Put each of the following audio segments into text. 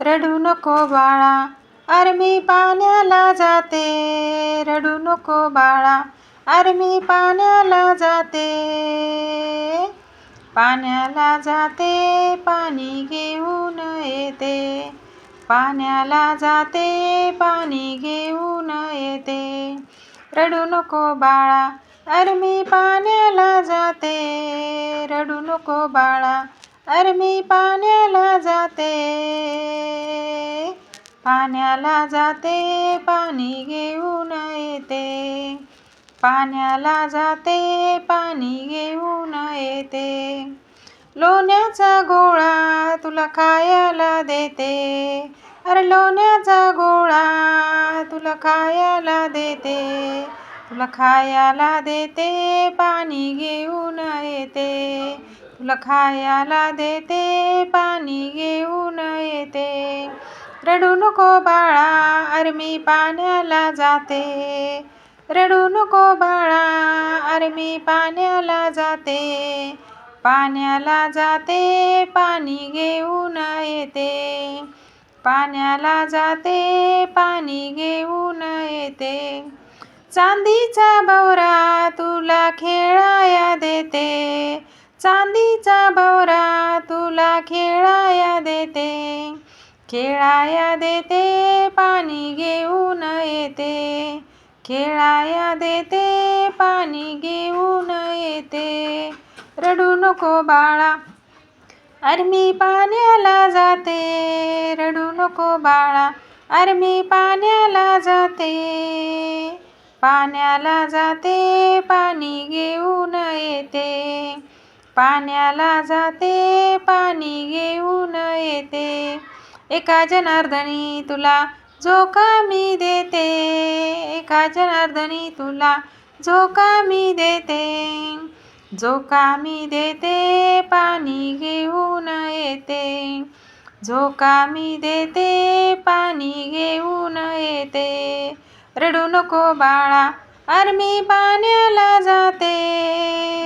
रडू नको बाळा. अरे मी पाण्याला जाते. रडू नको बाळा. अरे मी पाण्याला जाते. पाण्याला जाते पाणी घेऊन येते. पाण्याला जाते पाणी घेऊन येते. रडू नको बाळा. अरे मी पाण्याला जाते. रडू नको बाळा. अरे मी पाण्याला जाते. पाण्याला जाते पाणी घेऊन येते. पाण्याला जाते पाणी घेऊन येते. लोण्याचा गोळा तुला खायला देते. अरे लोण्याचा गोळा तुला खायला देते. तुला खायला देते पाणी घेऊन येते. तुला खायला देते पाणी घेऊन येते. रडू नको बाळा अरे मी पाण्याला जाते. रडू नको बाळा अरे मी पाण्याला जाते. पाण्याला जाते पाणी घेऊन येते. पाण्याला जाते पाणी घेऊन येते. चांदीचा बवरा तुला खेळाया देते. चांदीचा भवरा तुला खेळाया देते. खेळाया देते पाणी घेऊन येते. खेळाया देते पाणी घेऊन येते. रडू नको बाळा अरे मी पाण्याला जाते. रडू नको बाळा अरे मी पाण्याला जाते. पाण्याला जाते पाणी घेऊन येते. पाण्याला जाते पाणी घेऊन येते. एका जनार्दनी तुला झोका मी देते. एका जनार्दनी तुला झोका मी देते. झोका मी देते पाणी घेऊन येते. झोका मी देते पाणी घेऊन येते. रडू नको बाळा अरे मी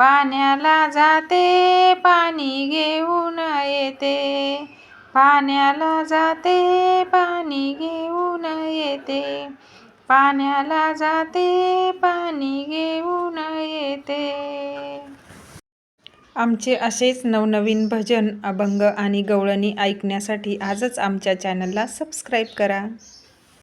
पाण्याला जाते पाणी घेऊन येते. पाण्याला जाते पाणी घेऊन येते. पाण्याला जाते पाणी घेऊन येते. आमचे असेच नवनवीन भजन अभंग आणि गवळणी ऐकण्यासाठी आजच आमच्या चॅनलला सबस्क्राईब करा.